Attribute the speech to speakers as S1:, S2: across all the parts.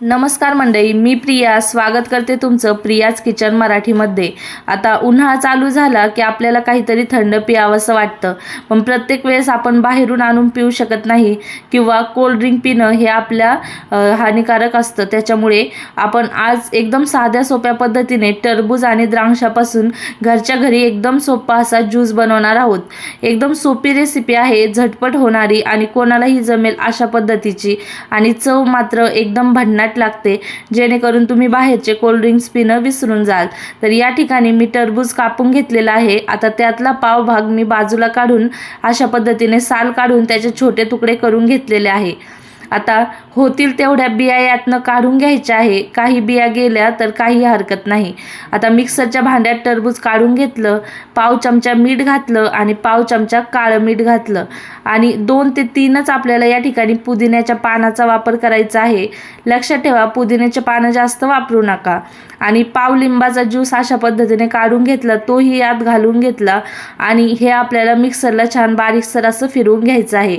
S1: नमस्कार मंडळी मी प्रिया. स्वागत करते तुमचं प्रियाज किचन मराठीमध्ये. आता उन्हाळा चालू झाला की आपल्याला काहीतरी थंड पियावंसं वाटतं. पण प्रत्येक वेळेस आपण बाहेरून आणून पिऊ शकत नाही किंवा कोल्ड ड्रिंक पिणं हे आपल्या हानिकारक असतं. त्याच्यामुळे आपण आज एकदम साध्या सोप्या पद्धतीने टरबूज आणि द्राक्षापासून घरच्या घरी एकदम सोपा असा ज्यूस बनवणार आहोत. एकदम सोपी रेसिपी आहे झटपट होणारी आणि कोणालाही जमेल अशा पद्धतीची. आणि चव मात्र एकदम भन्नाट लागते. जेणेकरून तुम्ही बाहेरचे कोल्ड्रिंक्स पिणं विसरून जाल. तर या ठिकाणी मी टरबूज कापून घेतलेला आहे. आता त्यातला पाव भाग मी बाजूला काढून अशा पद्धतीने साल काढून त्याचे छोटे तुकडे करून घेतलेले आहे. आता होतील तेवढ्या बिया यातनं काढून घ्यायच्या आहे. काही बिया गेल्या तर काही हरकत नाही. आता मिक्सरच्या भांड्यात टरबूज काढून घेतलं पाव चमचा मीठ घातलं आणि पाव चमचा काळं मीठ घातलं. आणि दोन ते तीनच आपल्याला या ठिकाणी पुदिन्याच्या पानाचा वापर करायचा आहे. लक्षात ठेवा पुदिन्याचे पानं जास्त वापरू नका. आणि पाव लिंबाचा ज्यूस अशा पद्धतीने काढून घेतला तोही यात घालून घेतला आणि हे आपल्याला मिक्सरला छान बारीकसर असं फिरवून घ्यायचं आहे.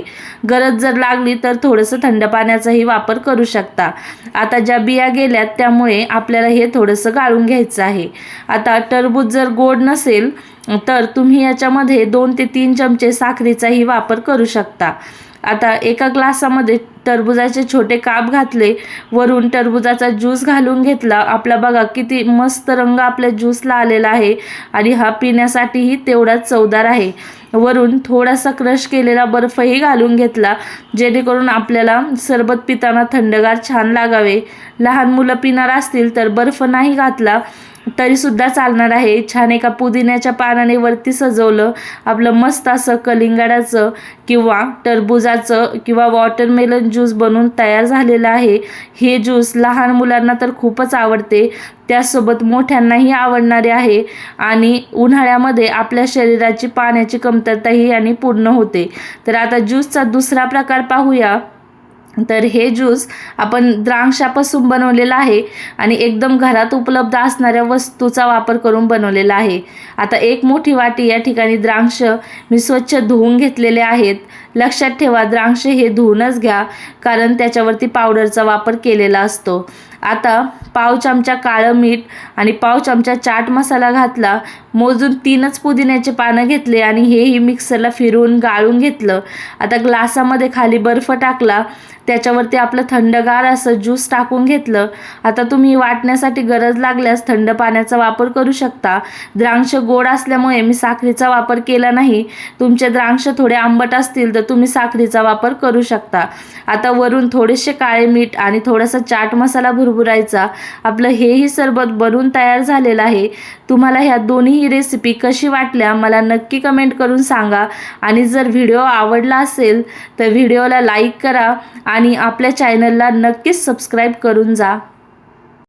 S1: गरज जर लागली तर थोडंसं थंड थंड पाण्याचाही वापर करू शकता. आता ज्या बिया गेल्यात त्यामुळे आपल्याला हे थोडंसं गाळून घ्यायचं आहे. आता टरबूज जर गोड नसेल तर तुम्ही याच्यामध्ये दोन ते तीन चमचे साखरेचाही वापर करू शकता. आता एका ग्लासामध्ये टरबुजाचे छोटे काप घातले वरून टरबुजाचा ज्यूस घालून घेतला. आपला बघा किती मस्त रंग आपल्या ज्यूसला आलेला आहे आणि हा पिण्यासाठीही तेवढाच चवदार आहे. वरून थोडासा क्रश केलेला बर्फही घालून घेतला जेणेकरून आपल्याला सरबत पिताना थंडगार छान लागावे. लहान मुलं पिणार असतील तर बर्फ नाही घातला तरीसुद्धा चालणार आहे. छान एका पुदिन्याच्या पानाने वरती सजवलं. आपलं मस्त असं कलिंगडाचं किंवा टरबुजाचं किंवा वॉटरमेलन ज्यूस बनवून तयार झालेलं आहे. हे ज्यूस लहान मुलांना तर खूपच आवडते. त्यासोबत मोठ्यांनाही आवडणारे आहे. आणि उन्हाळ्यामध्ये आपल्या शरीराची पाण्याची कमतरताही याने पूर्ण होते. तर आता ज्यूसचा दुसरा प्रकार पाहूया. तर हे ज्यूस आपण द्राक्षापासून बनवलेलं आहे आणि एकदम घरात उपलब्ध असणाऱ्या वस्तूचा वापर करून बनवलेला आहे. आता एक मोठी वाटी या ठिकाणी द्राक्ष मी स्वच्छ धुवून घेतलेले आहेत. लक्षात ठेवा द्राक्ष हे धुवूनच घ्या कारण त्याच्यावरती पावडरचा वापर केलेला असतो. आता पाव चमचा काळं मीठ आणि पाव चमचा चाट मसाला घातला. मोजून तीनच पुदिन्याचे पानं घेतले आणि हेही मिक्सरला फिरवून गाळून घेतलं. आता ग्लासामध्ये खाली बर्फ टाकला. त्याच्यावरती आपलं थंडगार असं ज्यूस टाकून घेतलं. आता तुम्ही वाटण्यासाठी गरज लागल्यास थंड पाण्याचा वापर करू शकता. द्राक्ष गोड असल्यामुळे मी साखरेचा वापर केला नाही. तुमचे द्राक्ष थोडे आंबट असतील तर तुम्ही साखरेचा वापर करू शकता. आता वरून थोडेसे काळे मीठ आणि थोडासा चाट मसाला भुरभुरायचा आपलं हेही सरबत बनवून तयार झालेलं आहे. तुम्हाला ह्या दोन्ही रेसिपी कशी वाटल्या मला नक्की कमेंट करून सांगा. आणि जर व्हिडिओ आवडला असेल तर व्हिडिओला लाईक करा आणि आपल्या चॅनलला नक्कीच सबस्क्राईब करून जा.